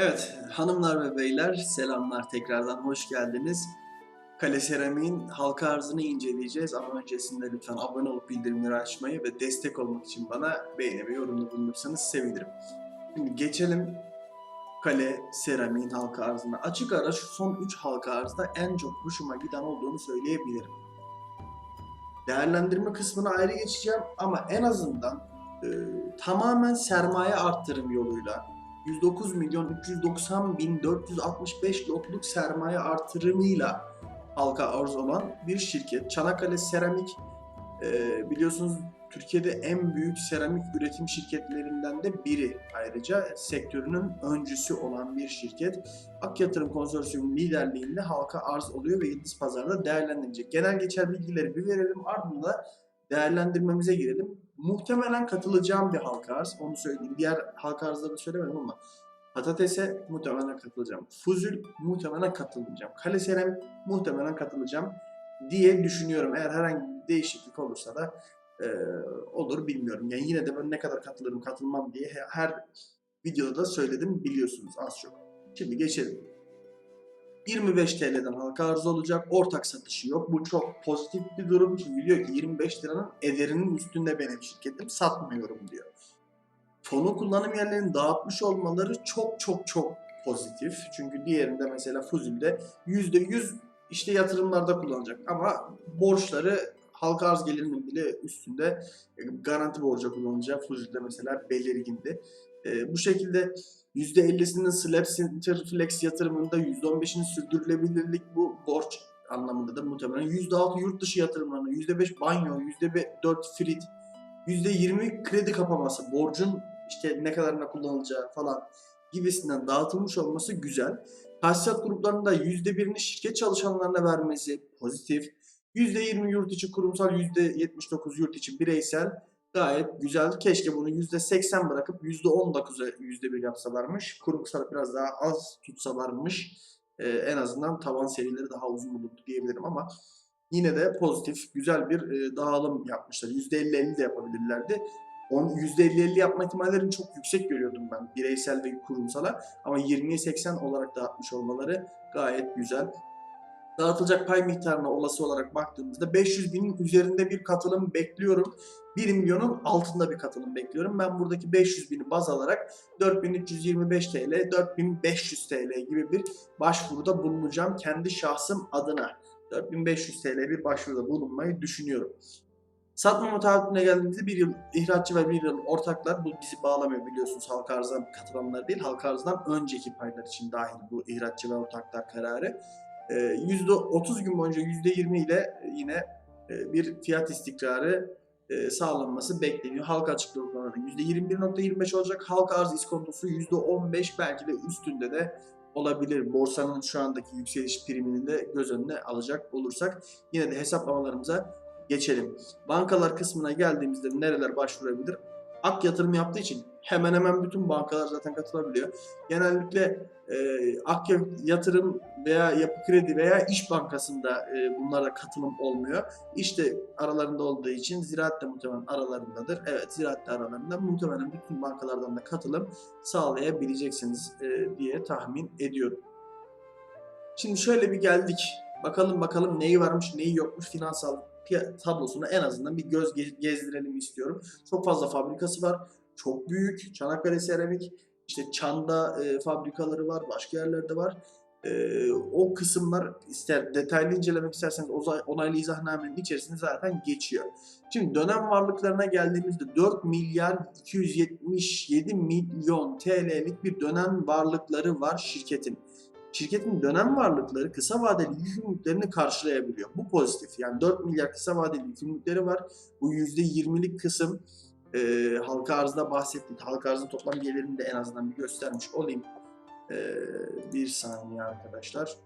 Evet, hanımlar ve beyler selamlar tekrardan hoş geldiniz. Kale Seramik'in halka arzını inceleyeceğiz ama öncesinde lütfen abone olup bildirimleri açmayı ve destek olmak için bana beğeni ve yorumda bulunursanız sevinirim. Şimdi geçelim Kale Seramik'in halka arzına. Açık ara şu son 3 halka arzda en çok hoşuma giden olduğunu söyleyebilirim. Değerlendirme kısmına ayrı geçeceğim ama en azından e, tamamen sermaye arttırım yoluyla 109 milyon 390 bin 465 lotluk sermaye artırımıyla halka arz olan bir şirket. Çanakkale Seramik e, biliyorsunuz Türkiye'de en büyük seramik üretim şirketlerinden de biri. Ayrıca sektörünün öncüsü olan bir şirket. Ak Yatırım Konsorsiyumu liderliğinde halka arz oluyor ve Yıldız Pazar'da değerlendirilecek. Genel geçer bilgileri bir verelim ardından değerlendirmemize girelim. Muhtemelen katılacağım bir halka arz. Onu söyleyeyim. Diğer halka arzları söylemedim ama Patatese muhtemelen katılacağım. Fuzül muhtemelen katılmayacağım. Kale muhtemelen katılacağım diye düşünüyorum. Eğer herhangi bir değişiklik olursa da e, olur bilmiyorum. Yani yine de ben ne kadar katılırım katılmam diye he- her videoda da söyledim biliyorsunuz az çok. Şimdi geçelim. 25 TL'den halka arz olacak. Ortak satışı yok. Bu çok pozitif bir durum. Çünkü diyor ki 25 liranın ederinin üstünde benim şirketim satmıyorum diyor. Fonu kullanım yerlerini dağıtmış olmaları çok çok çok pozitif. Çünkü diğerinde mesela Fuzil'de %100 işte yatırımlarda kullanacak ama borçları halka arz gelirinin bile üstünde e, garanti borca kullanacak. Fuzil'de mesela belirgindi. E, bu şekilde %50'sinin Slab Center Flex yatırımında %15'inin sürdürülebilirlik bu borç anlamında da muhtemelen %6 yurt dışı yatırımlarına, %5 banyo, %4 frit, %20 kredi kapaması, borcun işte ne kadarına kullanılacağı falan gibisinden dağıtılmış olması güzel. Tahsisat gruplarında %1'ini şirket çalışanlarına vermesi pozitif. %20 yurt içi kurumsal, %79 yurt içi bireysel gayet güzel. Keşke bunu %80 bırakıp %19'a %1 yapsalarmış. Kurumsal biraz daha az tutsalarmış. Ee, en azından tavan serileri daha uzun olurdu diyebilirim ama yine de pozitif, güzel bir e, dağılım yapmışlar. %50-50 de yapabilirlerdi. On- %50-50 yapma ihtimallerini çok yüksek görüyordum ben bireysel ve kurumsala. Ama 20'ye 80 olarak dağıtmış olmaları gayet güzel. Dağıtılacak pay miktarına olası olarak baktığımızda 500 binin üzerinde bir katılım bekliyorum. 1 milyonun altında bir katılım bekliyorum. Ben buradaki 500 bini baz alarak 4325 TL, 4500 TL gibi bir başvuruda bulunacağım kendi şahsım adına. 4500 TL bir başvuruda bulunmayı düşünüyorum. Satmama taahhütüne geldiğimizde bir yıl ihraççı ve bir yıl ortaklar bu bizi bağlamıyor biliyorsunuz halka arzdan katılanlar değil halka arzdan önceki paylar için dahil bu ihraççı ve ortaklar kararı. Ee, %30 gün boyunca %20 ile yine e, bir fiyat istikrarı e, sağlanması bekleniyor. Halka açıklığı oranı %21.25 olacak. Halka arz iskontosu %15 belki de üstünde de olabilir. Borsanın şu andaki yükseliş primini de göz önüne alacak olursak yine de hesaplamalarımıza geçelim. Bankalar kısmına geldiğimizde nereler başvurabilir? Ak yatırım yaptığı için hemen hemen bütün bankalar zaten katılabiliyor. Genellikle e, Ak yatırım veya yapı kredi veya iş bankasında e, bunlara katılım olmuyor. İşte aralarında olduğu için ziraat de muhtemelen aralarındadır. Evet ziraat de aralarında. Muhtemelen bütün bankalardan da katılım sağlayabileceksiniz e, diye tahmin ediyorum. Şimdi şöyle bir geldik. Bakalım bakalım neyi varmış neyi yokmuş finansal tablosuna en azından bir göz ge- gezdirelim istiyorum. Çok fazla fabrikası var. Çok büyük. Çanakkale Seramik. işte Çan'da e, fabrikaları var. Başka yerlerde var. E, o kısımlar ister detaylı incelemek isterseniz onaylı izahnamenin içerisinde zaten geçiyor. Şimdi dönem varlıklarına geldiğimizde 4 milyar 277 milyon TL'lik bir dönem varlıkları var şirketin. Şirketin dönem varlıkları kısa vadeli yükümlülüklerini karşılayabiliyor. Bu pozitif. Yani 4 milyar kısa vadeli yükümlülükleri var. Bu %20'lik kısım e, halka arzda bahsettik. Halka arzın toplam gelirini de en azından bir göstermiş olayım. E, bir saniye arkadaşlar.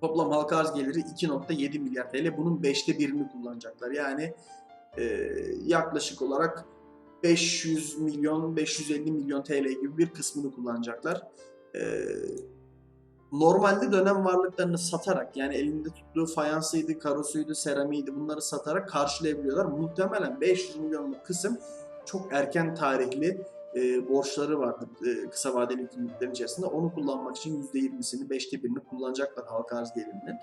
Toplam halka arz geliri 2.7 milyar TL. Bunun 5'te birini kullanacaklar. Yani e, yaklaşık olarak 500 milyon, 550 milyon TL gibi bir kısmını kullanacaklar. E, normalde dönem varlıklarını satarak yani elinde tuttuğu fayansıydı, karosuydu, seramiydi bunları satarak karşılayabiliyorlar. Muhtemelen 500 milyonluk kısım çok erken tarihli e, borçları vardı e, kısa vadeli yükümlülüklerin içerisinde. Onu kullanmak için %20'sini, beşte birini kullanacaklar halka arz gelirinin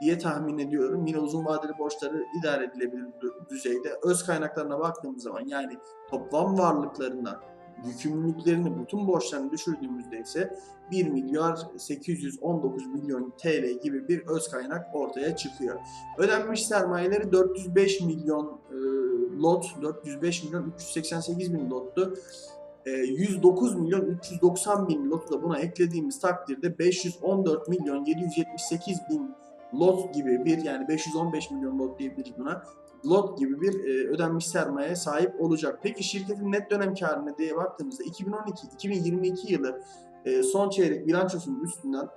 diye tahmin ediyorum. Yine uzun vadeli borçları idare edilebilir dü- düzeyde. Öz kaynaklarına baktığımız zaman yani toplam varlıklarına, yükümlülüklerini, bütün borçlarını düşürdüğümüzde ise 1 milyar 819 milyon TL gibi bir öz kaynak ortaya çıkıyor. Ödenmiş sermayeleri 405 milyon e, lot, 405 milyon 388 bin lottu. E, 109 milyon 390 bin lotu da buna eklediğimiz takdirde 514 milyon 778 bin lot gibi bir yani 515 milyon lot diyebiliriz buna lot gibi bir e, ödenmiş sermayeye sahip olacak. Peki şirketin net dönem karı diye baktığımızda 2012-2022 yılı e, son çeyrek bilançosunun üstünden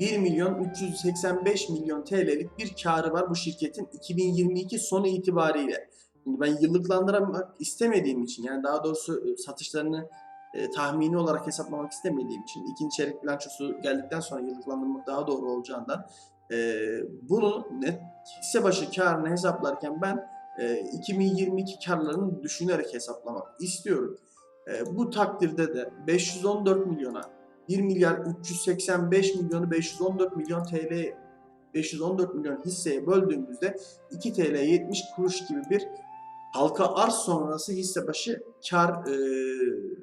1 milyon 385 milyon TL'lik bir karı var bu şirketin 2022 sonu itibariyle. Şimdi ben yıllıklandırmak istemediğim için yani daha doğrusu e, satışlarını e, tahmini olarak hesaplamak istemediğim için ikinci çeyrek bilançosu geldikten sonra yıllıklandırmak daha doğru olacağından e, bunu net hisse başı karını hesaplarken ben e, 2022 karlarını düşünerek hesaplamak istiyorum. E, bu takdirde de 514 milyona 1 milyar 385 milyonu 514 milyon TL 514 milyon hisseye böldüğümüzde 2 TL 70 kuruş gibi bir halka arz sonrası hisse başı kar e,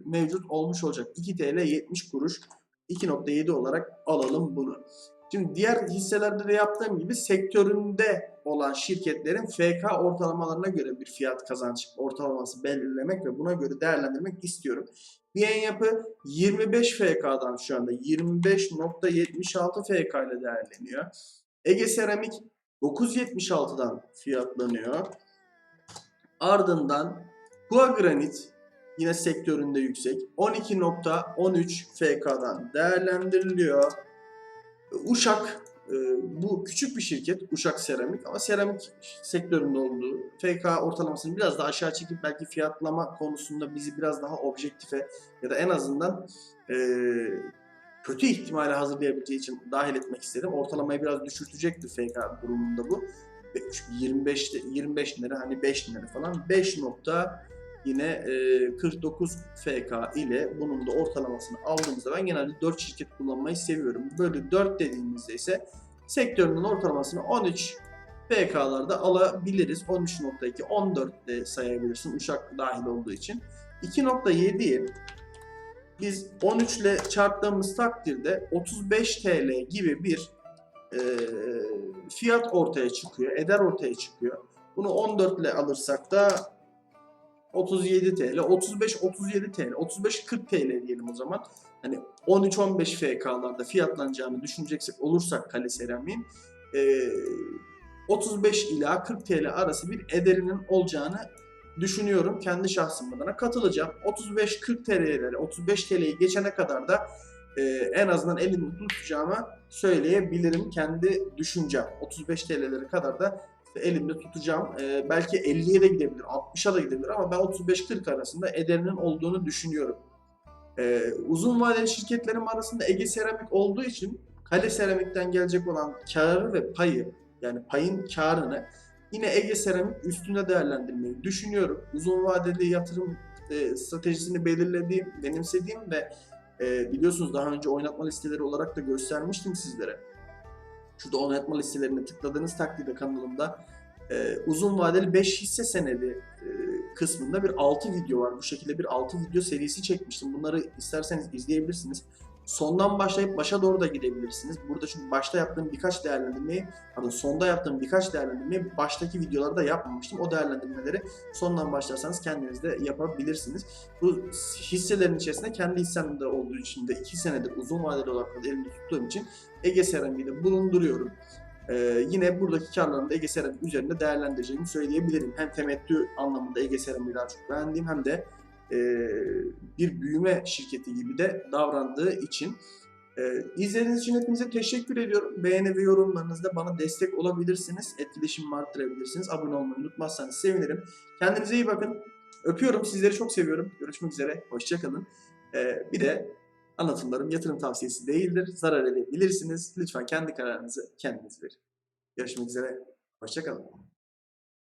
mevcut olmuş olacak. 2 TL 70 kuruş 2.7 olarak alalım bunu. Şimdi diğer hisselerde de yaptığım gibi sektöründe olan şirketlerin FK ortalamalarına göre bir fiyat kazanç ortalaması belirlemek ve buna göre değerlendirmek istiyorum. Biyen yapı 25 FK'dan şu anda 25.76 FK ile değerleniyor. Ege Seramik 9.76'dan fiyatlanıyor. Ardından Hua Granit yine sektöründe yüksek 12.13 FK'dan değerlendiriliyor. Uşak e, bu küçük bir şirket Uşak Seramik ama seramik sektöründe olduğu FK ortalamasını biraz daha aşağı çekip belki fiyatlama konusunda bizi biraz daha objektife ya da en azından e, kötü ihtimale hazırlayabileceği için dahil etmek istedim. Ortalamayı biraz düşürtecektir FK durumunda bu. 25 25 lira hani 5 lira falan 5 nokta yine e, 49 FK ile bunun da ortalamasını aldığımızda ben genelde 4 şirket kullanmayı seviyorum. Böyle 4 dediğimizde ise sektörünün ortalamasını 13 FK'larda alabiliriz. 13.2, 14 de sayabilirsin Uşak dahil olduğu için. 2.7'yi biz 13 ile çarptığımız takdirde 35 TL gibi bir e, fiyat ortaya çıkıyor, eder ortaya çıkıyor. Bunu 14 ile alırsak da 37 TL, 35-37 TL, 35-40 TL diyelim o zaman. Hani 13-15 FK'larda fiyatlanacağını düşüneceksek olursak kale seramiğin e, 35 ila 40 TL arası bir ederinin olacağını düşünüyorum. Kendi şahsım adına katılacağım. 35-40 TL'lere, 35 TL'yi geçene kadar da e, en azından elimde tutacağımı söyleyebilirim. Kendi düşüncem. 35 TL'lere kadar da elimde tutacağım. E, belki 50'ye de gidebilir, 60'a da gidebilir ama ben 35-40 arasında ederinin olduğunu düşünüyorum. E, uzun vadeli şirketlerim arasında Ege Seramik olduğu için Kale Seramik'ten gelecek olan karı ve payı yani payın karını yine Ege Seramik üstünde değerlendirmeyi düşünüyorum. Uzun vadeli yatırım e, stratejisini belirlediğim, benimsediğim ve e, biliyorsunuz daha önce oynatma listeleri olarak da göstermiştim sizlere. Şurada oynatma listelerine tıkladığınız takdirde kanalımda e, uzun vadeli 5 hisse senedi e, kısmında bir 6 video var. Bu şekilde bir 6 video serisi çekmiştim. Bunları isterseniz izleyebilirsiniz. Sondan başlayıp başa doğru da gidebilirsiniz. Burada çünkü başta yaptığım birkaç değerlendirmeyi, pardon sonda yaptığım birkaç değerlendirmeyi baştaki videolarda yapmamıştım. O değerlendirmeleri sondan başlarsanız kendiniz de yapabilirsiniz. Bu hisselerin içerisinde kendi hissemde olduğu için de 2 senedir uzun vadeli olarak elimde tuttuğum için Ege Serami'yi de bulunduruyorum. Ee, yine buradaki karlarını da Ege Seramik üzerinde değerlendireceğimi söyleyebilirim. Hem temettü anlamında Ege Seramik'i daha çok beğendiğim hem de e, bir büyüme şirketi gibi de davrandığı için. E, izlediğiniz için hepinize teşekkür ediyorum. Beğeni ve yorumlarınızda bana destek olabilirsiniz. Etkileşimimi arttırabilirsiniz. Abone olmayı unutmazsanız sevinirim. Kendinize iyi bakın. Öpüyorum. Sizleri çok seviyorum. Görüşmek üzere. Hoşçakalın. E, bir de anlatımlarım yatırım tavsiyesi değildir. Zarar edebilirsiniz. Lütfen kendi kararınızı kendiniz verin. Görüşmek üzere. Hoşçakalın.